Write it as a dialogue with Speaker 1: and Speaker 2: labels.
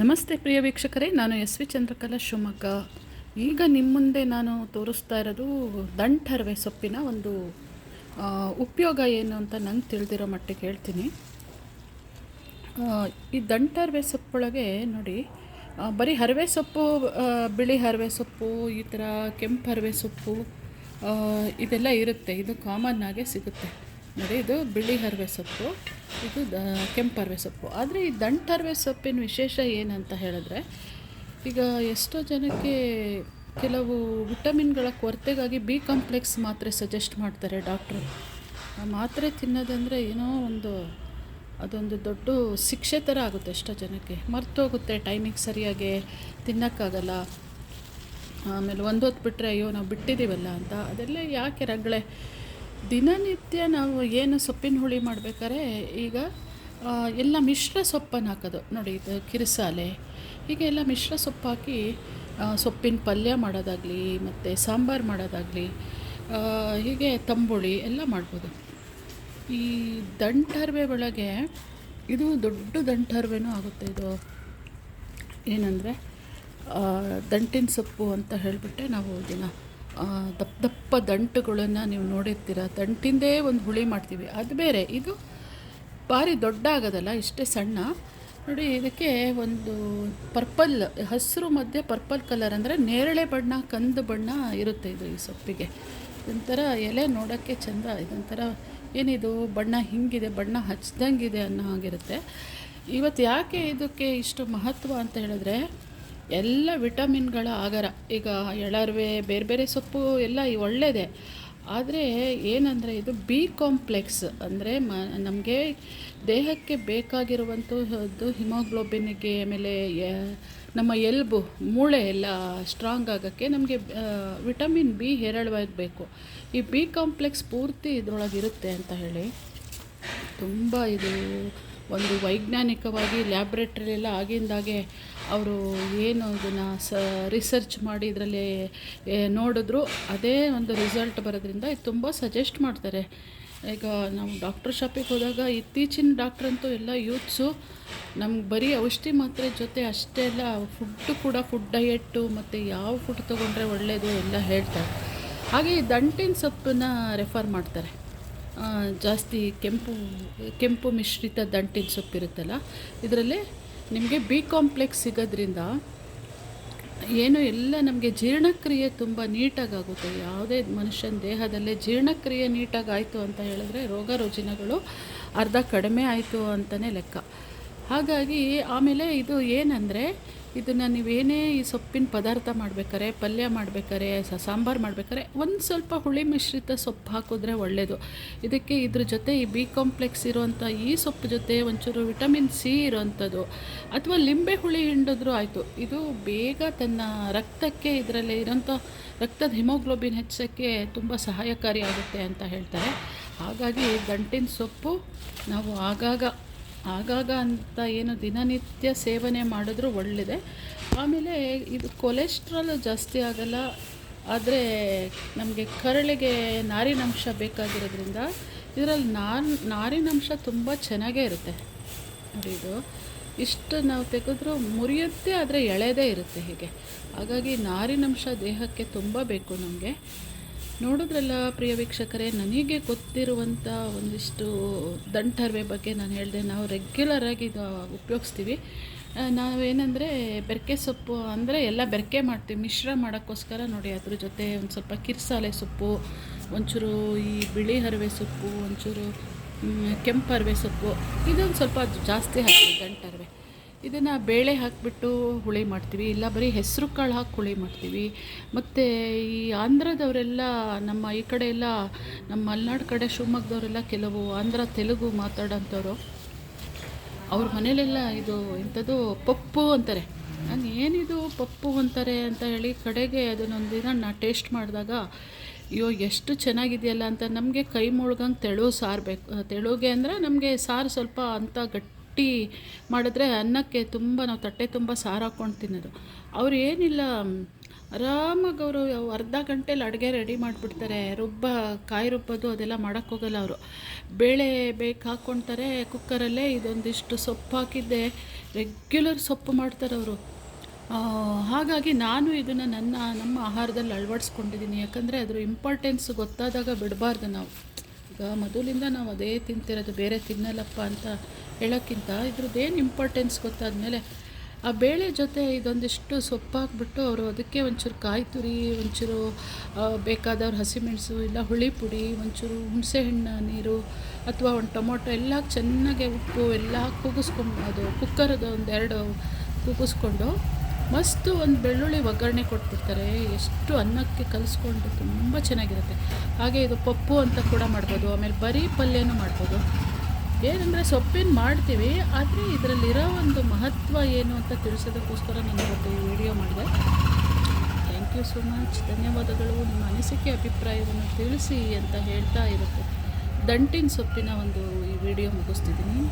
Speaker 1: ನಮಸ್ತೆ ಪ್ರಿಯ ವೀಕ್ಷಕರೇ, ನಾನು ಎಸ್ ವಿ ಚಂದ್ರಕಲಾ ಶಿವಮೊಗ್ಗ. ಈಗ ನಿಮ್ಮ ಮುಂದೆ ನಾನು ತೋರಿಸ್ತಾ ಇರೋದು ದಂಟರ್ವೆ ಸೊಪ್ಪಿನ ಒಂದು ಉಪಯೋಗ ಏನು ಅಂತ ನಂಗೆ ತಿಳಿದಿರೋ ಮಟ್ಟಿಗೆ ಹೇಳ್ತೀನಿ. ಈ ದಂಟರ್ವೆ ಸೊಪ್ಪೊಳಗೆ ನೋಡಿ ಬರೀ ಹರವೆ ಸೊಪ್ಪು ಬಿಳಿ ಹರವೆ ಸೊಪ್ಪು, ಈ ಥರ ಕೆಂಪು ಹರವೆ ಸೊಪ್ಪು ಇದೆಲ್ಲ ಇರುತ್ತೆ. ಇದು ಕಾಮನ್ ಆಗೇ ಸಿಗುತ್ತೆ. ನೋಡಿ, ಇದು ಬಿಳಿ ಹರವೆ ಸೊಪ್ಪು. ಇದು ದ ಕೆಂಪು ಹರವೆ ಸೊಪ್ಪು. ಆದರೆ ಈ ದಂಟರ್ವೆ ಸೊಪ್ಪಿನ ವಿಶೇಷ ಏನಂತ ಹೇಳಿದ್ರೆ, ಈಗ ಎಷ್ಟೋ ಜನಕ್ಕೆ ಕೆಲವು ವಿಟಮಿನ್ಗಳ ಕೊರತೆಗಾಗಿ ಬಿ ಕಾಂಪ್ಲೆಕ್ಸ್ ಮಾತ್ರೆ ಸಜೆಸ್ಟ್ ಮಾಡ್ತಾರೆ ಡಾಕ್ಟ್ರು. ಆ ಮಾತ್ರೆ ತಿನ್ನೋದಂದರೆ ಏನೋ ಒಂದು, ಅದೊಂದು ದೊಡ್ಡ ಶಿಕ್ಷೆ ಥರ ಆಗುತ್ತೆ ಎಷ್ಟೋ ಜನಕ್ಕೆ. ಮರ್ತೋಗುತ್ತೆ ಟೈಮಿಗೆ ಸರಿಯಾಗಿ ತಿನ್ನೋಕ್ಕಾಗಲ್ಲ. ಆಮೇಲೆ ಒಂದು ಹೊತ್ತು ಬಿಟ್ಟರೆ ಅಯ್ಯೋ, ನಾವು ಬಿಟ್ಟಿದ್ದೀವಲ್ಲ ಅಂತ. ಅದೆಲ್ಲ ಯಾಕೆ ರಗಳೆ? ದಿನನಿತ್ಯ ನಾವು ಏನು ಸೊಪ್ಪಿನ ಹುಳಿ ಮಾಡ್ಬೇಕಾದ್ರೆ ಈಗ ಎಲ್ಲ ಮಿಶ್ರ ಸೊಪ್ಪನ್ನು ಹಾಕೋದು. ನೋಡಿ, ಇದು ಕಿರಿಸಾಲೆ. ಹೀಗೆ ಎಲ್ಲ ಮಿಶ್ರ ಸೊಪ್ಪು ಹಾಕಿ ಸೊಪ್ಪಿನ ಪಲ್ಯ ಮಾಡೋದಾಗಲಿ, ಮತ್ತು ಸಾಂಬಾರು ಮಾಡೋದಾಗಲಿ ಹೀಗೆ ತಂಬುಳಿ ಎಲ್ಲ ಮಾಡ್ಬೋದು. ಈ ದಂಟರ್ವೆ ಒಳಗೆ, ಇದು ದೊಡ್ಡ ದಂಟರ್ವೆನೂ ಆಗುತ್ತೆ ಇದು. ಏನಂದರೆ ದಂಟಿನ ಸೊಪ್ಪು ಅಂತ ಹೇಳಿಬಿಟ್ಟೆ ನಾವು ದಿನ ದಪ್ಪ ದಪ್ಪ ದಂಟುಗಳನ್ನು ನೀವು ನೋಡಿರ್ತೀರ? ದಂಟಿಂದೇ ಒಂದು ಹುಳಿ ಮಾಡ್ತೀವಿ. ಅದು ಬೇರೆ. ಇದು ಭಾರಿ ದೊಡ್ಡ ಆಗೋದಲ್ಲ ಇಷ್ಟೇ ಸಣ್ಣ. ನೋಡಿ, ಇದಕ್ಕೆ ಒಂದು ಪರ್ಪಲ್, ಹಸಿರು ಮಧ್ಯೆ ಪರ್ಪಲ್ ಕಲರ್ ಅಂದರೆ ನೇರಳೆ ಬಣ್ಣ, ಕಂದು ಬಣ್ಣ ಇರುತ್ತೆ ಇದು ಈ ಸೊಪ್ಪಿಗೆ. ಇದೊಂಥರ ಎಲೆ ನೋಡೋಕ್ಕೆ ಚಂದ. ಇದೊಂಥರ ಏನಿದು? ಬಣ್ಣ ಹಿಂಗಿದೆ, ಬಣ್ಣ ಹಚ್ದಂಗಿದೆ ಅನ್ನೋ ಹಾಗಿರುತ್ತೆ. ಇವತ್ತು ಯಾಕೆ ಇದಕ್ಕೆ ಇಷ್ಟು ಮಹತ್ವ ಅಂತ ಹೇಳಿದ್ರೆ ಎಲ್ಲ ವಿಟಮಿನ್ಗಳ ಆಗರ. ಈಗ ಎಳರ್ವೆ, ಬೇರೆ ಬೇರೆ ಸೊಪ್ಪು ಎಲ್ಲ ಒಳ್ಳೆಯದೇ ಆದರೆ ಏನಂದರೆ ಇದು ಬಿ ಕಾಂಪ್ಲೆಕ್ಸ್ ಅಂದರೆ ಮ, ನಮಗೆ ದೇಹಕ್ಕೆ ಬೇಕಾಗಿರುವಂಥದ್ದು ಹಿಮೋಗ್ಲೋಬಿನ್ಗೆ ಆಮೇಲೆ ನಮ್ಮ ಎಲ್ಬು, ಮೂಳೆ ಎಲ್ಲ ಸ್ಟ್ರಾಂಗ್ ಆಗೋಕ್ಕೆ ನಮಗೆ ವಿಟಮಿನ್ ಬಿ ಹೇರಳವಾಗಬೇಕು ಈ ಬಿ ಕಾಂಪ್ಲೆಕ್ಸ್ ಪೂರ್ತಿ ಇದ್ರೊಳಗೆ ಇರುತ್ತೆ ಅಂತ ಹೇಳಿ. ತುಂಬ ಇದು ಒಂದು ವೈಜ್ಞಾನಿಕವಾಗಿ ಲ್ಯಾಬ್ರೇಟ್ರಿಲೆಲ್ಲ ಆಗಿಂದಾಗೆ ಅವರು ಏನು ಇದನ್ನು ಸ ರಿಸರ್ಚ್ ಮಾಡಿ ಇದರಲ್ಲಿ ನೋಡಿದ್ರು. ಅದೇ ಒಂದು ರಿಸಲ್ಟ್ ಬರೋದ್ರಿಂದ ಇದು ತುಂಬ ಸಜೆಸ್ಟ್ ಮಾಡ್ತಾರೆ. ಈಗ ನಾವು ಡಾಕ್ಟ್ರ್ ಶಾಪಿಗೆ ಹೋದಾಗ ಇತ್ತೀಚಿನ ಡಾಕ್ಟ್ರಂತೂ ಎಲ್ಲ ಯೂತ್ಸು ನಮ್ಗೆ ಬರೀ ಔಷಧಿ ಮಾತ್ರೆ ಜೊತೆ ಅಷ್ಟೇ ಎಲ್ಲ ಫುಡ್ಡು ಕೂಡ ಫುಡ್ ಡಯೆಟ್ಟು ಮತ್ತು ಯಾವ ಫುಡ್ ತೊಗೊಂಡ್ರೆ ಒಳ್ಳೆಯದು ಎಲ್ಲ ಹೇಳ್ತಾರೆ. ಹಾಗೆ ದಂಟಿನ ಸೊಪ್ಪನ್ನು ರೆಫರ್ ಮಾಡ್ತಾರೆ. ಜಾಸ್ತಿ ಕೆಂಪು ಕೆಂಪು ಮಿಶ್ರಿತ ದಂಟಿನ ಸೊಪ್ಪಿರುತ್ತಲ್ಲ ಇದರಲ್ಲಿ ನಿಮಗೆ ಬಿ ಕಾಂಪ್ಲೆಕ್ಸ್ ಸಿಗೋದ್ರಿಂದ ಏನು ಎಲ್ಲ ನಮಗೆ ಜೀರ್ಣಕ್ರಿಯೆ ತುಂಬ ನೀಟಾಗಿ ಆಗುತ್ತೆ ಯಾವುದೇ ಮನುಷ್ಯನ ದೇಹದಲ್ಲೇ ಜೀರ್ಣಕ್ರಿಯೆ ನೀಟಾಗಿ ಆಯಿತು ಅಂತ ಹೇಳಿದ್ರೆ ರೋಗ ರುಜಿನಗಳು ಅರ್ಧ ಕಡಿಮೆ ಆಯಿತು ಅಂತಲೇ ಲೆಕ್ಕ. ಹಾಗಾಗಿ ಆಮೇಲೆ ಇದು ಏನಂದರೆ ಇದನ್ನು ನೀವೇನೇ ಈ ಸೊಪ್ಪಿನ ಪದಾರ್ಥ ಮಾಡಬೇಕಾರೆ, ಪಲ್ಯ ಮಾಡಬೇಕಾರೆ ಸಾಂಬಾರು ಮಾಡ್ಬೇಕಾರೆ, ಒಂದು ಸ್ವಲ್ಪ ಹುಳಿ ಮಿಶ್ರಿತ ಸೊಪ್ಪು ಹಾಕಿದ್ರೆ ಒಳ್ಳೆಯದು ಇದಕ್ಕೆ ಇದ್ರ ಜೊತೆ ಈ ಬಿ ಕಾಂಪ್ಲೆಕ್ಸ್ ಇರೋವಂಥ ಈ ಸೊಪ್ಪು ಜೊತೆ ಒಂಚೂರು ವಿಟಮಿನ್ ಸಿ ಇರೋವಂಥದ್ದು ಅಥವಾ ಲಿಂಬೆ ಹುಳಿ ಹಿಂಡಿದ್ರು ಆಯಿತು. ಇದು ಬೇಗ ತನ್ನ ರಕ್ತಕ್ಕೆ ಇದರಲ್ಲಿ ಇರೋಂಥ ರಕ್ತದ ಹಿಮೋಗ್ಲೋಬಿನ್ ಹೆಚ್ಚಕ್ಕೆ ತುಂಬ ಸಹಾಯಕಾರಿ ಆಗುತ್ತೆ ಅಂತ ಹೇಳ್ತಾರೆ. ಹಾಗಾಗಿ ಗಂಟಿನ ಸೊಪ್ಪು ನಾವು ಆಗಾಗ ಆಗಾಗ ಅಂತ ಏನು ದಿನನಿತ್ಯ ಸೇವನೆ ಮಾಡಿದ್ರೂ ಒಳ್ಳೆಯದೆ ಆಮೇಲೆ ಇದು ಕೊಲೆಸ್ಟ್ರಾಲ್ ಜಾಸ್ತಿ ಆಗಲ್ಲ, ಆದರೆ ನಮಗೆ ಕರಳಿಗೆ ನಾರಿನಂಶ ಬೇಕಾಗಿರೋದ್ರಿಂದ ಇದರಲ್ಲಿ ನಾರ್ ನಾರಿನಂಶ ತುಂಬ ಚೆನ್ನಾಗೇ ಇರುತ್ತೆ. ನೋಡಿ ಇದು. ಇಷ್ಟು ನಾವು ತೆಗೆದ್ರೂ ಮುರಿಯುತ್ತೆ, ಆದರೆ ಎಳೆದೇ ಇರುತ್ತೆ ಹೀಗೆ. ಹಾಗಾಗಿ ನಾರಿನಂಶ ದೇಹಕ್ಕೆ ತುಂಬ ಬೇಕು ನಮಗೆ. ನೋಡಿದ್ರಲ್ಲ ಪ್ರಿಯ ವೀಕ್ಷಕರೇ, ನನಗೆ ಗೊತ್ತಿರುವಂಥ ಒಂದಿಷ್ಟು ದಂಟರ್ವೆ ಬಗ್ಗೆ ನಾನು ಹೇಳಿದೆ, ನಾವು ರೆಗ್ಯುಲರಾಗಿ ಇದು ಉಪಯೋಗಿಸ್ತೀವಿ. ನಾವೇನಂದರೆ ಬೆರಕೆ ಸೊಪ್ಪು ಅಂದರೆ ಎಲ್ಲ ಬೆರಕೆ ಮಾಡ್ತೀವಿ, ಮಿಶ್ರ ಮಾಡೋಕ್ಕೋಸ್ಕರ ನೋಡಿ ಅದ್ರ ಜೊತೆ ಒಂದು ಸ್ವಲ್ಪ ಕಿರ್ಸಾಲೆ ಸೊಪ್ಪು, ಒಂಚೂರು ಈ ಬಿಳಿ ಹರವೆ ಸೊಪ್ಪು, ಒಂಚೂರು ಕೆಂಪು ಹರವೆ ಸೊಪ್ಪು, ಇದೊಂದು ಸ್ವಲ್ಪ ಜಾಸ್ತಿ ಹಾಕ್ತೀವಿ ದಂಟರ್ವೆ ಇದನ್ನು ಬೇಳೆ ಹಾಕಿಬಿಟ್ಟು ಹುಳಿ ಮಾಡ್ತೀವಿ, ಇಲ್ಲ ಬರೀ ಹೆಸರು ಕಾಳು ಹಾಕಿ ಹುಳಿ ಮಾಡ್ತೀವಿ. ಮತ್ತು ಈ ಆಂಧ್ರದವರೆಲ್ಲ, ನಮ್ಮ ಈ ಕಡೆ ಎಲ್ಲ, ನಮ್ಮ ಮಲೆನಾಡು ಕಡೆ ಶಿವಮೊಗ್ಗದವರೆಲ್ಲ ಕೆಲವು ಆಂಧ್ರ, ತೆಲುಗು ಮಾತಾಡೋಂಥವ್ರು ಅವ್ರ ಮನೇಲೆಲ್ಲ ಇದು ಇಂಥದ್ದು ಪಪ್ಪು ಅಂತಾರೆ. ನಾನು ಏನಿದು ಪಪ್ಪು ಅಂತಾರೆ ಅಂತ ಹೇಳಿ ಕಡೆಗೆ ಅದನ್ನೊಂದು ದಿನ ನಾ ಟೇಸ್ಟ್ ಮಾಡಿದಾಗ, ಅಯ್ಯೋ ಎಷ್ಟು ಚೆನ್ನಾಗಿದೆಯಲ್ಲ ಅಂತ ನಮಗೆ ಕೈ ಮುಳ್ಗಂಗೆ ತೆಳು ಸಾರು ಬೇಕು ತೆಳುಗೆ ಅಂದರೆ ನಮಗೆ ಸಾರು ಸ್ವಲ್ಪ ಅಂತ ಗಟ್ಟಿ ಮಾಡಿದ್ರೆ ಅನ್ನಕ್ಕೆ ತುಂಬ ನಾವು ತಟ್ಟೆ ತುಂಬ ಸಾರು ಹಾಕ್ಕೊಂಡು ತಿನ್ನೋದು. ಅವ್ರು ಏನಿಲ್ಲ ಆರಾಮಾಗಿ ಅವರು ಅರ್ಧ ಗಂಟೆಲಿ ಅಡುಗೆ ರೆಡಿ ಮಾಡಿಬಿಡ್ತಾರೆ. ರುಬ್ಬ, ಕಾಯಿ ರುಬ್ಬೋದು, ಅದೆಲ್ಲ ಮಾಡೋಕ್ಕೋಗಲ್ಲ ಅವರು. ಬೇಳೆ ಬೇಕು ಹಾಕ್ಕೊಳ್ತಾರೆ ಕುಕ್ಕರಲ್ಲೇ ಇದೊಂದಿಷ್ಟು ಸೊಪ್ಪು ಹಾಕಿದ್ದೆ. ರೆಗ್ಯುಲರ್ ಸೊಪ್ಪು ಮಾಡ್ತಾರೆ ಅವರು. ಹಾಗಾಗಿ ನಾನು ಇದನ್ನು ನನ್ನ, ನಮ್ಮ ಆಹಾರದಲ್ಲಿ ಅಳವಡಿಸ್ಕೊಂಡಿದ್ದೀನಿ. ಯಾಕಂದರೆ ಅದ್ರ ಇಂಪಾರ್ಟೆನ್ಸ್ ಗೊತ್ತಾದಾಗ ಬಿಡಬಾರ್ದು ನಾವು. ಈಗ ಮೊದಲಿಂದ ನಾವು ಅದೇ ತಿಂತಿರೋದು, ಬೇರೆ ತಿನ್ನಲ್ಲಪ್ಪ ಅಂತ ಹೇಳೋಕ್ಕಿಂತ ಇದ್ರದ್ದೇನು ಇಂಪಾರ್ಟೆನ್ಸ್ ಗೊತ್ತಾದಮೇಲೆ ಆ ಬೇಳೆ ಜೊತೆ ಇದೊಂದಿಷ್ಟು ಸೊಪ್ಪು ಹಾಕ್ಬಿಟ್ಟು ಅವರು ಅದಕ್ಕೆ ಒಂಚೂರು ಕಾಯಿ ತುರಿ, ಒಂಚೂರು ಬೇಕಾದವ್ರು ಹಸಿಮೆಣಸು ಇಲ್ಲ ಹುಳಿ ಪುಡಿ, ಒಂಚೂರು ಹುಣಸೆಹಣ್ಣು ನೀರು ಅಥವಾ ಒಂದು ಟೊಮೊಟೊ ಎಲ್ಲ ಚೆನ್ನಾಗಿ ಉಪ್ಪು ಎಲ್ಲ ಕೂಗಿಸ್ಕೊಂಡು ಅದು ಕುಕ್ಕರ್ದು ಒಂದೆರಡು ಕೂಗಿಸ್ಕೊಂಡು ಮಸ್ತು ಒಂದು ಬೆಳ್ಳುಳ್ಳಿ ಒಗ್ಗರಣೆ ಕೊಟ್ಬಿಡ್ತಾರೆ. ಎಷ್ಟು ಅನ್ನಕ್ಕೆ ಕಲಿಸ್ಕೊಂಡು ತುಂಬ ಚೆನ್ನಾಗಿರುತ್ತೆ. ಹಾಗೆ ಇದು ಪಪ್ಪು ಅಂತ ಕೂಡ ಮಾಡ್ಬೋದು, ಆಮೇಲೆ ಬರೀ ಪಲ್ಯನೂ ಮಾಡ್ಬೋದು. ಏನಂದರೆ ಸೊಪ್ಪಿನ ಮಾಡ್ತೀವಿ, ಆದರೆ ಇದರಲ್ಲಿರೋ ಒಂದು ಮಹತ್ವ ಏನು ಅಂತ ತಿಳಿಸೋದಕ್ಕೋಸ್ಕರ ನಾನು ಇವತ್ತು ಈ ವಿಡಿಯೋ ಮಾಡಿದೆ. ಥ್ಯಾಂಕ್ ಯು ಸೋ ಮಚ್ ಧನ್ಯವಾದಗಳು. ನಿಮ್ಮ ಅನಿಸಿಕೆ, ಅಭಿಪ್ರಾಯವನ್ನು ತಿಳಿಸಿ ಅಂತ ಹೇಳ್ತಾ ಇರುತ್ತೆ ದಂಟಿನ ಸೊಪ್ಪಿನ ಒಂದು ಈ ವಿಡಿಯೋ ಮುಗಿಸ್ತಿದ್ದೀನಿ.